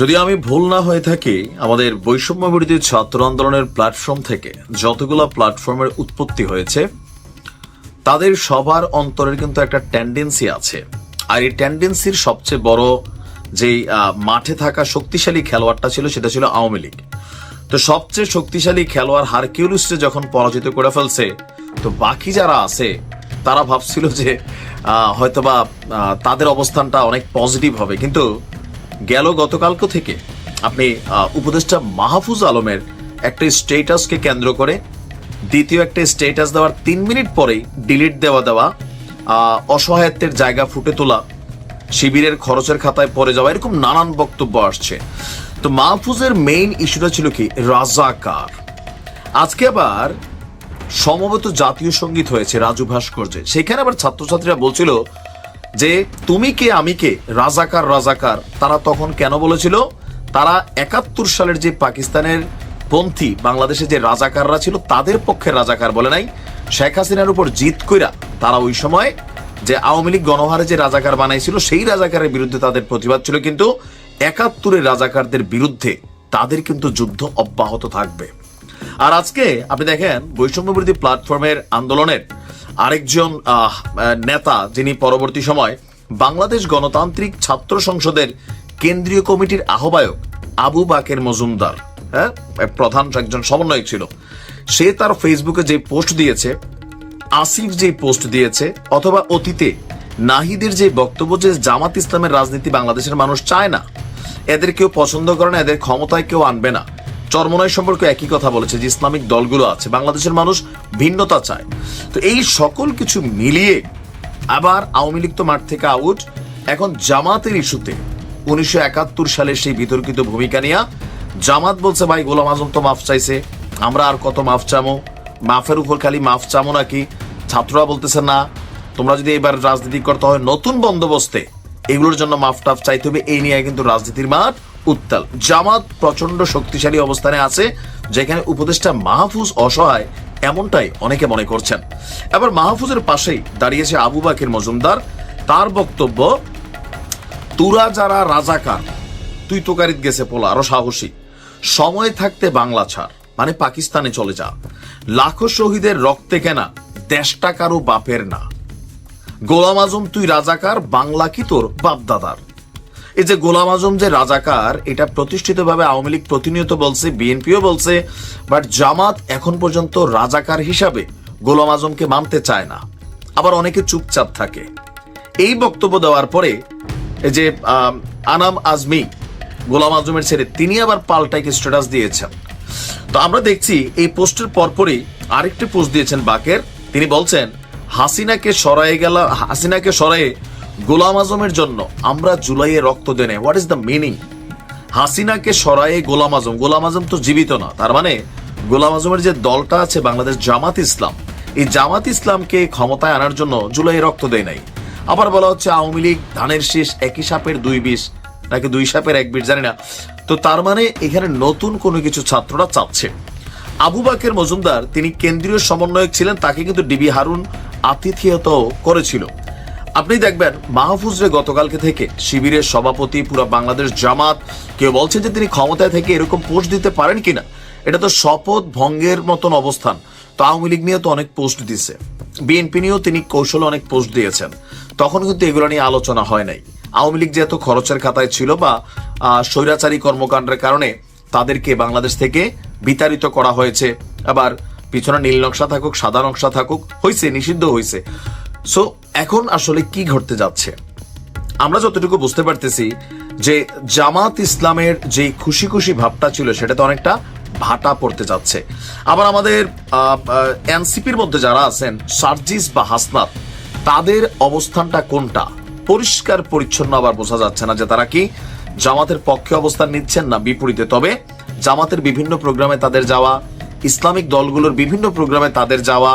যদি আমি ভুল না হয়ে থাকি, আমাদের বৈষম্য বিরোধী ছাত্র আন্দোলনের প্ল্যাটফর্ম থেকে যতগুলো প্ল্যাটফর্মের উৎপত্তি হয়েছে, তাদের সবার অন্তরের কিন্তু একটা টেন্ডেন্সি আছে। আর এই টেন্ডেন্সির সবচেয়ে বড় যেই মাঠে থাকা শক্তিশালী খেলোয়াড়টা ছিল, সেটা ছিল আওয়ামী লীগ। তো সবচেয়ে শক্তিশালী খেলোয়াড় হারকিউলিসকে যখন পরাজিত করে ফেলছে, তো বাকি যারা আছে, তারা ভাবছিল যে হয়তোবা তাদের অবস্থানটা অনেক পজিটিভ হবে। কিন্তু গেল গতকালকে থেকে আপনি উপদেষ্টা মাহফুজ আলমের একটা স্টেটাসকে কেন্দ্র করে দ্বিতীয় একটা স্টেটাস দেওয়ার তিন মিনিট পরেই ডিলিট দেওয়া দেওয়া অসহায়ত্বের জায়গা ফুটে তোলা, শিবিরের খরচের খাতায় পড়ে যাওয়া, এরকম নানান বক্তব্য আসছে। তো মাহফুজের মেইন ইস্যুটা ছিল কি? রাজাকার। আজকে আবার সমবেত জাতীয় সংগীত হয়েছে রাজু ভাস্কর্যে সেখানে আবার ছাত্রছাত্রীরা বলছিল যে তুমি কে, আমি কে, রাজাকার রাজাকার, তারা তখন কেন বলেছিল? তারা একাত্তর সালের যে পাকিস্তানের পন্থী বাংলাদেশে যে রাজাকাররা ছিল, তাদের পক্ষে রাজাকার বলে নাই। শেখ হাসিনার উপর জিত কইরা তারা ওই সময় যে আওয়ামী লীগ গণহারে যে রাজাকার বানাইছিল, সেই রাজাকারের বিরুদ্ধে তাদের প্রতিবাদ ছিল, কিন্তু একাত্তরের রাজাকারদের বিরুদ্ধে তাদের কিন্তু যুদ্ধ অব্যাহত থাকবে। আর আজকে আপনি দেখেন বৈষম্য বিরোধী প্ল্যাটফর্মের আন্দোলনের আরেকজন নেতা যিনি পরবর্তী সময় বাংলাদেশ গণতান্ত্রিক ছাত্র সংসদের কেন্দ্রীয় কমিটির আহ্বায়ক আবু বাকের মজুমদার হ্যাঁ? প্রধান একজন সমন্বয়ক ছিল। সে তার ফেসবুকে যে পোস্ট দিয়েছে, আসিফ যে পোস্ট দিয়েছে, অথবা অতীতে নাহিদের যে বক্তব্য যে জামাত ইসলামের রাজনীতি বাংলাদেশের মানুষ চায় না, এদের কেউ পছন্দ করে না, এদের ক্ষমতায় কেউ আনবে না। চরমনয় সম্পর্কে একই কথা বলেছে যে ইসলামিক দলগুলো আছে। বাংলাদেশের মানুষ ভিন্নতা চায়। তো এই সকল কিছু মিলিয়ে আবার আওয়ামী লীগ তো মাঠ থেকে আউট এখন জামাতের ইস্যুতে উনিশশো একাত্তর সালের সেই বিতর্কিত ভূমিকা নিয়ে জামাত বলছে, ভাই, গোলাম আজম তো মাফ চাইছে। আমরা আর কত মাফ চামো? মাফের উপর খালি মাফ চামো নাকি? ছাত্ররা বলতেছে, না, তোমরা যদি এবার রাজনীতি করতে হয় নতুন বন্দোবস্তে এগুলোর জন্য মাফ টাফ চাইতে হবে। এই নিয়ে কিন্তু রাজনীতির মাঠ উত্তাল। জামাত প্রচণ্ড শক্তিশালী অবস্থানে আছে, যেখানে উপদেষ্টা মাহফুজ অসহায় এমনটাই অনেকে মনে করছেন। এবার মাহফুজের পাশেই দাঁড়িয়েছে আবু বাকের মজুমদার। তার বক্তব্য, তুরা যারা রাজাকার, তুই তোকারিত গেছে পোলা, আরও সাহসী। সময় থাকতে বাংলা ছাড় মানে পাকিস্তানে চলে যা। লাখো শহীদের রক্তে কেনা, দেশটা কারও বাপের না। গোলাম আজম, তুই রাজাকার, বাংলা কি তোর বাপদাদার? এই যে গোলাম আজম যে রাজাকার, এটা প্রতিষ্ঠিতভাবে আওয়ামী লীগ প্রতিনিয়ত বলছে, বিএনপিও বলছে বাট জামাত এখন পর্যন্ত রাজাকার হিসাবে গোলাম আজমকে মানতে চায় না। আবার অনেকে চুপচাপ থাকে। এই বক্তব্য দেওয়ার পরে এই যে আনাম আজমি, গোলাম আজমের ছেলে, তিনি আবার পাল্টাইকে স্ট্যাটাস দিয়েছেন। তো আমরা দেখছি, এই পোস্টের পরপরই আরেকটি পোস্ট দিয়েছেন বাকের। তিনি বলছেন, হাসিনাকে সরায়ে গেল, হাসিনাকে সরায়ে গোলাম আজমের জন্য আমরা জুলাইয়ে রক্ত দেনে হোয়াট ইজ দ্য মিনিং হাসিনাকে সরায়ে গোলাম আজম। গোলাম আজম তো জীবিত না। তার মানে গোলাম আজমের যে দলটা আছে বাংলাদেশ জামাত ইসলাম, এই জামাত ইসলামকে ক্ষমতায় আনার জন্য জুলাইয়ে রক্ত দেয় নাই। আবার বলা হচ্ছে আওয়ামী লীগ ধানের শীষ একই সাপের দুই বিষ, নাকি দুই সাপের এক বিষ, জানি না। তো তার মানে এখানে নতুন কোনো কিছু ছাত্ররা চাচ্ছে। আবু বাকের মজুমদার, তিনি কেন্দ্রীয় সমন্বয়ক ছিলেন, তাকে কিন্তু ডিবি হারুন আতিথিয়ত করেছিল। আপনি দেখবেন মাহফুজরে গতকালকে থেকে শিবিরের সভাপতি পুরো বাংলাদেশ জামাত কেউ বলছেন যে তিনি ক্ষমতায় থেকে এরকম পোস্ট দিতে পারেন কিনা? এটা তো শপথ ভঙ্গের মতন অবস্থান। তো আওয়ামী লীগ নিয়ে তো অনেক পোস্ট দিছে। বিএনপি নিয়েও তিনি কৌশলে অনেক পোস্ট দিয়েছেন। তখন কিন্তু এগুলো নিয়ে আলোচনা হয় নাই। আওয়ামী লীগ যেহেতু খরচের খাতায় ছিল বা স্বৈরাচারী কর্মকাণ্ডের কারণে তাদেরকে বাংলাদেশ থেকে বিতাড়িত করা হয়েছে। আবার পিছনে নীল নকশা থাকুক, সাদা নকশা থাকুক হয়েছে নিষিদ্ধ হয়েছে সো এখন আসলে কি ঘটতে যাচ্ছে? আমরা যতটুকু বুঝতে পারতেছি যে জামাত ইসলামের যে খুশি খুশি ভাবটা ছিল, সেটা তো অনেকটা ভাটা পড়তে যাচ্ছে। আবার আমাদের এনসিপির মধ্যে যারা আছেন, সার্জিস বা হাসনাত, তাদের অবস্থানটা কোনটা? পরিষ্কার, পরিচ্ছন্ন আবার বোঝা যাচ্ছে না যে তারা কি জামাতের পক্ষে অবস্থান নিচ্ছেন না বিপরীতে। তবে জামাতের বিভিন্ন প্রোগ্রামে তাদের যাওয়া, ইসলামিক দলগুলোর বিভিন্ন প্রোগ্রামে তাদের যাওয়া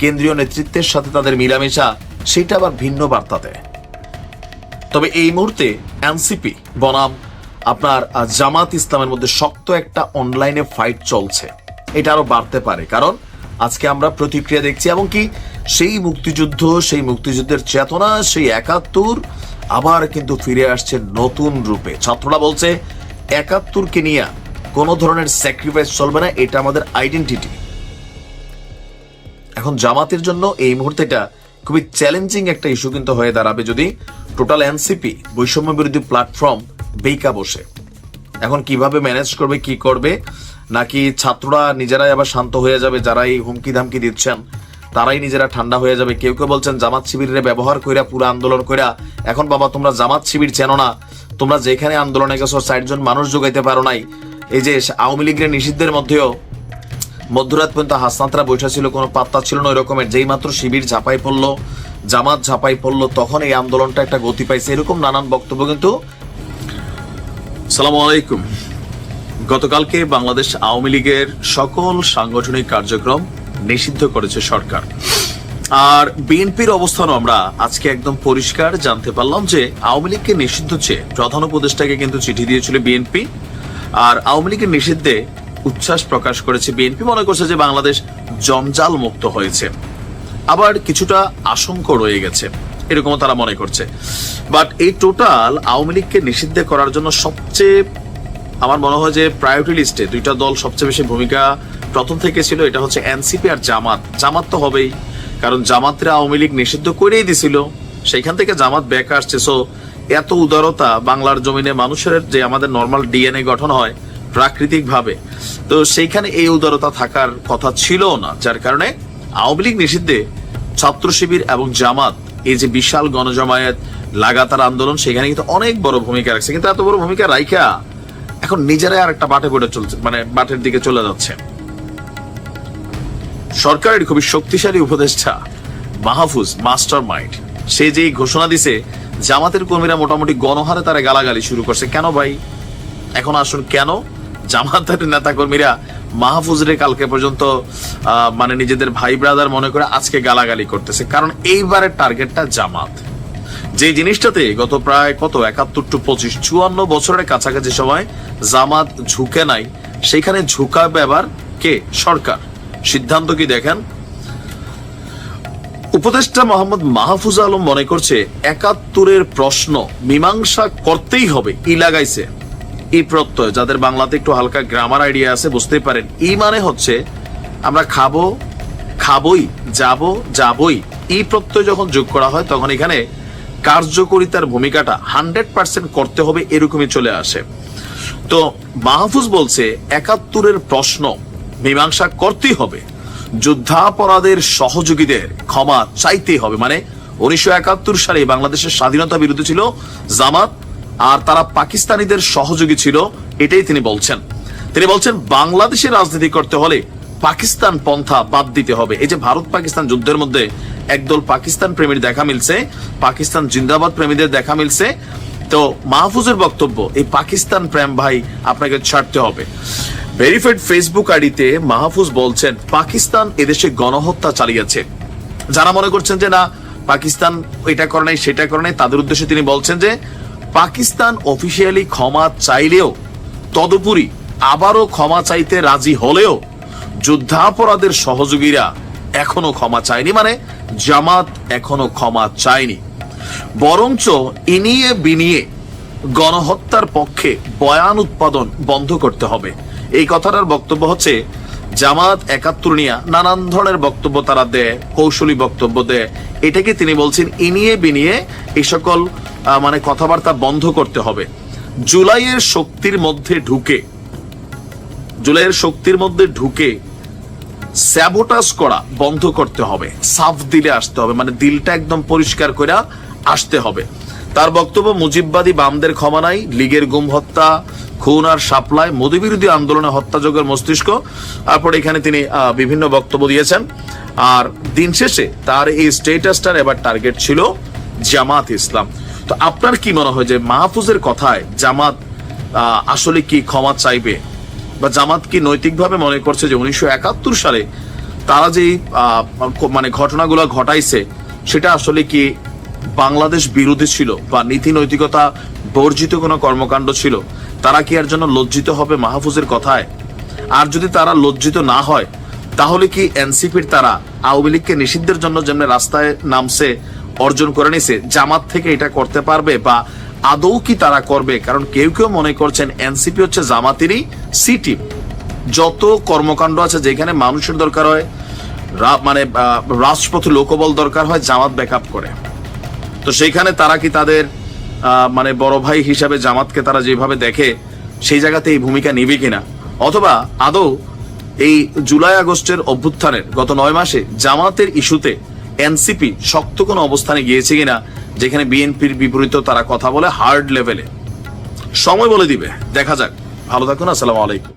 কেন্দ্রীয় নেতৃত্বের সাথে তাদের মিলামেশা, সেটা আবার ভিন্ন বার্তা দেয় তবে এই মুহূর্তে এনসিপি, বনাম, আপনার জামাত ইসলামের মধ্যে শক্ত একটা অনলাইনে ফাইট চলছে। এটা আরও বাড়তে পারে, কারণ আজকে আমরা প্রতিক্রিয়া দেখছি, এবং কি সেই মুক্তিযুদ্ধ, সেই মুক্তিযুদ্ধের চেতনা, সেই একাত্তর আবার কিন্তু ফিরে আসছে নতুন রূপে। ছাত্ররা বলছে, একাত্তরকে নিয়ে কোনো ধরনের স্যাক্রিফাইস চলবে না, এটা আমাদের আইডেন্টিটি এখন জামাতের জন্য এই মুহূর্তে এটা খুবই চ্যালেঞ্জিং একটা ইস্যু কিন্তু হয়ে দাঁড়াবে যদি টোটাল এনসিপি বৈষম্য বিরোধী প্ল্যাটফর্ম বেইকা বসে। এখন কীভাবে ম্যানেজ করবে, কি করবে, নাকি ছাত্ররা নিজেরাই আবার শান্ত হয়ে যাবে যারা এই হুমকি ধামকি দিচ্ছেন, তারাই নিজেরা ঠান্ডা হয়ে যাবে? কেউ কেউ বলছেন, জামাত শিবিরে ব্যবহার কইরা, পুরো আন্দোলন কইরা, এখন বাবা তোমরা জামাত শিবির চেনো না, তোমরা যেখানে আন্দোলনে গেছো ষাটজন মানুষ যোগাইতে পারো নাই। এই যে আওয়ামী লীগের নিষিদ্ধের মধ্যেও মধ্যরাত পর্যন্ত হাসনাতরা বৈঠা ছিল, কোনো পাত্তা ছিল না ওই রকমের যেই মাত্র শিবির ঝাঁপাই পড়ল, জামাত ঝাঁপাই পড়ল, তখন এই আন্দোলনটা একটা গতি পাইছে, এরকম নানান বক্তব্য কিন্তু। সালাম আলাইকুম। গতকালকে বাংলাদেশ আওয়ামী লীগের সকল সাংগঠনিক কার্যক্রম নিষিদ্ধ করেছে সরকার। আর বিএনপির অবস্থানও আমরা আজকে একদম পরিষ্কার জানতে পারলাম যে আওয়ামী লীগকে নিষিদ্ধ চেয়ে প্রধান উপদেষ্টাকে কিন্তু চিঠি দিয়েছিল বিএনপি। আর আওয়ামী লীগের নিষিদ্ধে উচ্ছ্বাস প্রকাশ করেছে বিএনপি। মনে করছে যে বাংলাদেশ জঞ্জাল মুক্ত হয়েছে। আবার কিছুটা আশঙ্কা রয়ে গেছে, এরকমও তারা মনে করছে। বাট এই টোটাল আওয়ামী লীগকে নিষিদ্ধ করার জন্য সবচেয়ে আমার মনে হয় যে প্রায়োরিটি লিস্টে দুইটা দল সবচেয়ে বেশি ভূমিকা প্রথম থেকে ছিল, এটা হচ্ছে এনসিপি আর জামাত। জামাত তো হবেই, কারণ জামাতরা আওয়ামী লীগ নিষিদ্ধ করেই দিছিল। সেইখান থেকে জামাত ব্যাক আসছে। সো এত উদারতা বাংলার জমিনে মানুষের যে আমাদের নর্মাল ডিএনএ গঠন হয় প্রাকৃতিক ভাবে তো সেইখানে এই উদারতা থাকার কথা ছিল না, যার কারণে আওয়ামী লীগ নিষিদ্ধে ছাত্র শিবির এবং জামাত, এই যে বিশাল গণজমায়েত লাগাতার আন্দোলন, সেখানে কিন্তু অনেক বড় ভূমিকা রাখছে। কিন্তু এত বড় ভূমিকা রাইখা এখন নিজেরাই আর একটা বাটে পড়ে চলছে মানে বাটের দিকে চলে যাচ্ছে। সরকারের খুবই শক্তিশালী উপদেষ্টা মাহফুজ মাস্টার মাইন্ড সে যে ঘোষণা দিছে, জামাতের কর্মীরা মোটামুটি গণহারে তারা গালাগালি শুরু করছে। কেন ভাই? এখন আসুন, কেন? জামাতের নেতা কর্মীরা মাহফুজরে কালকে পর্যন্ত মানে নিজেদের ভাই ব্রাদার মনে করে আজকে গালাগালি করতেছে। কারণ এইবারের টার্গেটটা জামাত। যে জিনিসটাতে গত প্রায় কত? একাত্তর টু পঁচিশ, চুয়ান্ন বছরের কাছাকাছি সময় জামাত ঝুঁকে নাই। সেখানে ঝুঁকাবে এবার কে? সরকার। সিদ্ধান্ত কি দেখেন? উপদেষ্টা মোহাম্মদ মাহফুজ আলম মনে করছে, একাত্তরের প্রশ্ন মীমাংসা করতেই হবে। ই লাগাইছে? এই প্রত্যয়, যাদের বাংলাতে একটু হালকা গ্রামার আইডিয়া আছে, বুঝতেই পারেন। এই মানে হচ্ছে, আমরা খাব, খাবই, যাব, যাবই। এই প্রত্যয় যখন যোগ করা হয়, তখন এখানে কার্যকরিতার ভূমিকাটা হান্ড্রেড পার্সেন্ট করতে হবে, এরকমই চলে আসে। তো মাহফুজ বলছে, একাত্তরের প্রশ্ন মীমাংসা করতেই হবে। যুদ্ধাপরাধের সহযোগীদের ক্ষমা চাইতেই হবে। মানে উনিশশো একাত্তর সালে বাংলাদেশের স্বাধীনতা বিরুদ্ধে ছিল জামাত আর তারা পাকিস্তানিদের সহযোগী ছিল, এটাই তিনি বলছেন। তিনি বলছেন বাংলাদেশের রাজনীতি করতে হলে পাকিস্তান পন্থা বাদ দিতে হবে। এই যে ভারত পাকিস্তান যুদ্ধের মধ্যে একদল পাকিস্তান প্রেমীর দেখা মিলছে, পাকিস্তান জিন্দাবাদ প্রেমীদের দেখা মিলছে, তো মাহফুজের বক্তব্য, এই পাকিস্তান প্রেম ভাই, আপনাকে ছাড়তে হবে। ভেরিফাইড ফেসবুক আইডিতে মাহফুজ বলছেন, পাকিস্তান এদেশে গণহত্যা চালিয়েছে। যারা মনে করছেন যে, না, পাকিস্তান এটা করে নাই, সেটা করে নাই, তাদের উদ্দেশ্যে তিনি বলছেন যে পাকিস্তান অফিসিয়ালি ক্ষমা চাইলেও, তদুপরি আবারও ক্ষমা চাইতে রাজি হলেও যুদ্ধাপরাধের সহযোগীরা এখনও ক্ষমা চায়নি। মানে জামাত এখনও ক্ষমা চায়নি। বরঞ্চ ইনিয়ে বিনিয়ে গণহত্যার পক্ষে বয়ান উৎপাদন বন্ধ করতে হবে। এই কথাটার বক্তব্য হচ্ছে, জামাত একাত্তর নিয়ে নানান ধরনের বক্তব্য তারা দেয়, কৌশলী বক্তব্য দেয়। এটাকে তিনি বলছেন, ইনিয়ে বিনিয়ে এই সকল মানে কথাবার্তা বন্ধ করতে হবে। জুলাইয়ের শক্তির মধ্যে ঢুকে, জুলাইয়ের শক্তির মধ্যে ঢুকে স্যাবোটাস করা বন্ধ করতে হবে। সাফ দিলে আসতে হবে মানে দিলটা একদম পরিষ্কার করে আসতে হবে। তার বক্তব্য, মুজিববাদী বামদের ক্ষমা নাই, লীগের গুম হত্যা, খুন আর সাপ্লাই মোদী বিরোধী আন্দোলনে হত্যাযোগের মস্তিষ্ক। তারপর এখানে তিনি বিভিন্ন বক্তব্য দিয়েছেন। আর দিন শেষে তার এই স্টেটাসটার এবার টার্গেট ছিল জামাত ইসলাম। তো আপনার কি মনে হয় যে মাহফুজের কথায় জামাত আসলে কি ক্ষমা চাইবে? বা জামাত কি নৈতিকভাবে মনে করছে যে উনিশশো একাত্তর সালে তারা যে মানে ঘটনাগুলো ঘটাইছে, সেটা আসলে কি বাংলাদেশ বিরোধী ছিল বা নীতি নৈতিকতা বর্জিত কোনো কর্মকাণ্ড ছিল, তারা কি এর জন্য লজ্জিত হবে মাহফুজের কথায়? আর যদি তারা লজ্জিত না হয়, তাহলে কি এনসিপির তারা আওয়ামী লীগকে নিষিদ্ধের জন্য যেমন রাস্তায় নামছে অর্জন করে নিছে। জামাত থেকে এটা করতে পারবে বা আদৌ কি তারা করবে? কারণ কেউ কেউ মনে করছেন এনসিপি হচ্ছে জামাতেরই সিটি যত কর্মকাণ্ড আছে, যেখানে মানুষের দরকার হয় মানে রাজপথে লোকবল দরকার হয়, জামাত ব্যাকআপ করে। তো সেইখানে তারা কি তাদের মানে বড় ভাই হিসাবে জামাতকে তারা যেভাবে দেখে, সেই জায়গাতে এই ভূমিকা নিবে কিনা? অথবা আদৌ এই জুলাই আগস্টের অভ্যুত্থানের গত নয় মাসে জামাতের ইস্যুতে এনসিপি শক্ত কোনো অবস্থানে গিয়েছে কিনা, যেখানে বিএনপির বিপরীত তারা কথা বলে হার্ড লেভেলে সময় বলে দিবে, দেখা যাক। ভালো থাকুন, আসসালামু আলাইকুম।